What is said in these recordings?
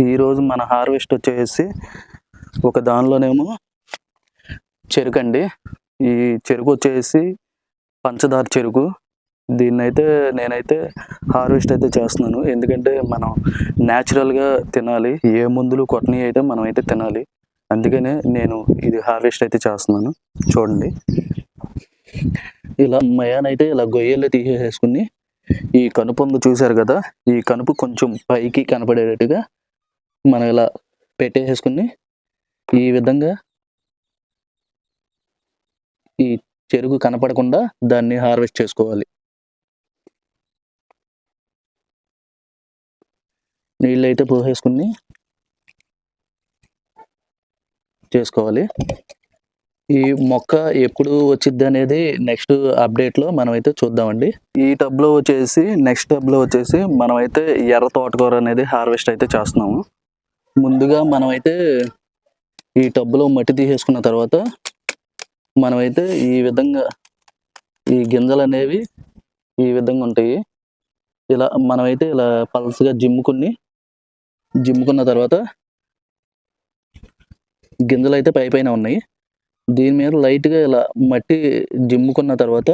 ఈరోజు మన హార్వెస్ట్ వచ్చేసి ఒక దానిలోనేమో చెరుకు అండి ఈ చెరుకు వచ్చేసి పంచదార చెరుకు. దీన్ని అయితే నేనైతే హార్వెస్ట్ అయితే చేస్తున్నాను. ఎందుకంటే మనం న్యాచురల్గా తినాలి. ఏ మందులు కొట్టని అయితే మనం అయితే తినాలి. అందుకనే నేను ఇది హార్వెస్ట్ అయితే చేస్తున్నాను. చూడండి. ఇలా మయానైతే ఇలా గొయ్యలు తీసేసుకుని ఈ కనుపొందు చూశారు కదా? ఈ కనుపు కొంచెం పైకి కనపడేటట్టుగా మనం ఇలా పెట్టేసుకుని ఈ విధంగా ఈ చెరుకు కనపడకుండా దాన్ని హార్వెస్ట్ చేసుకోవాలి. నీళ్ళు అయితే పోసేసుకుని చేసుకోవాలి. ఈ మొక్క ఎప్పుడు వచ్చిద్ది అనేది నెక్స్ట్ అప్డేట్లో మనం అయితే చూద్దామండి. ఈ టబ్లో వచ్చేసి నెక్స్ట్ టబ్లో వచ్చేసి మనం అయితే ఎర్ర తోటకూర అనేది హార్వెస్ట్ అయితే చేస్తున్నాము. ముందుగా మనమైతే ఈ టబ్బులో మట్టి తీసేసుకున్న తర్వాత మనమైతే ఈ విధంగా ఈ గింజలు అనేవి ఈ విధంగా ఉంటాయి. ఇలా మనమైతే ఇలా పల్స్గా జిమ్ముకుని జిమ్ముకున్న తర్వాత గింజలు అయితే పై పైన ఉన్నాయి. దీని మీద లైట్గా ఇలా మట్టి జిమ్ముకున్న తర్వాత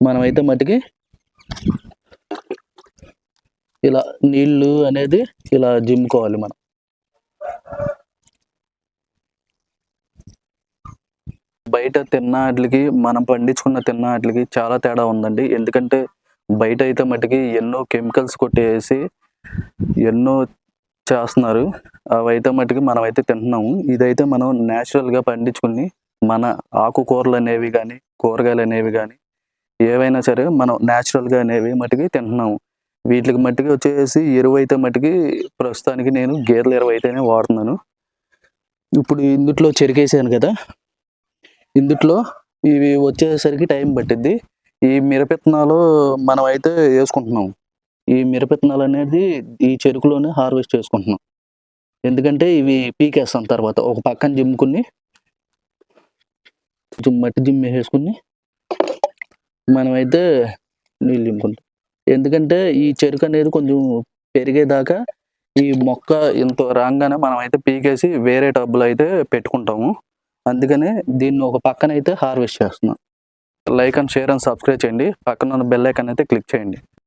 మనమైతే మట్టికి ఇలా నీళ్ళు అనేది ఇలా జిమ్ముకోవాలి మనం. బయట తిన్న వాటికి మనం పండించుకున్న తిన్న వాటికి చాలా తేడా ఉందండి. ఎందుకంటే బయట అయితే మటుకి ఎన్నో కెమికల్స్ కొట్టేసి ఎన్నో చేస్తున్నారు. అవి అయితే మటుకి మనం అయితే తింటున్నాము. ఇదైతే మనం న్యాచురల్గా పండించుకుని మన ఆకుకూరలు అనేవి కానీ కూరగాయలు అనేవి కానీ ఏవైనా సరే మనం న్యాచురల్గా అనేవి మటుకి తింటున్నాము. వీటికి మట్టుకి వచ్చేసి ఎరువు అయితే మట్టుకి ప్రస్తుతానికి నేను గేర్ల ఎరువు అయితేనే వాడుతున్నాను. ఇప్పుడు ఇందుట్లో చెరికేసాను కదా ఇందుట్లో ఇవి వచ్చేసరికి టైం పట్టిద్ది. ఈ మిరపెత్తనాలు మనం అయితే వేసుకుంటున్నాం. ఈ మిరపెత్తనాలు అనేది ఈ చెరుకులోనే హార్వెస్ట్ చేసుకుంటున్నాం. ఎందుకంటే ఇవి పీకేస్తాం తర్వాత ఒక పక్కన జిమ్ముకుని కొంచెం మట్టి జిమ్ వేసుకుని మనమైతే నీళ్ళు జిమ్ముకుంటాం ఎందుకంటే ఈ చెరుకు అనేది కొంచెం పెరిగేదాకా ఈ మొక్క ఇంత రాగానే మనం అయితే పీకేసి వేరే టబ్బులు అయితే పెట్టుకుంటాము. అందుకనే దీన్ని ఒక పక్కన అయితే హార్వెస్ట్ చేస్తున్నాం. Like and share and subscribe చేయండి. పక్కన ఉన్న బెల్ ఐకాన్ అయితే క్లిక్ చేయండి.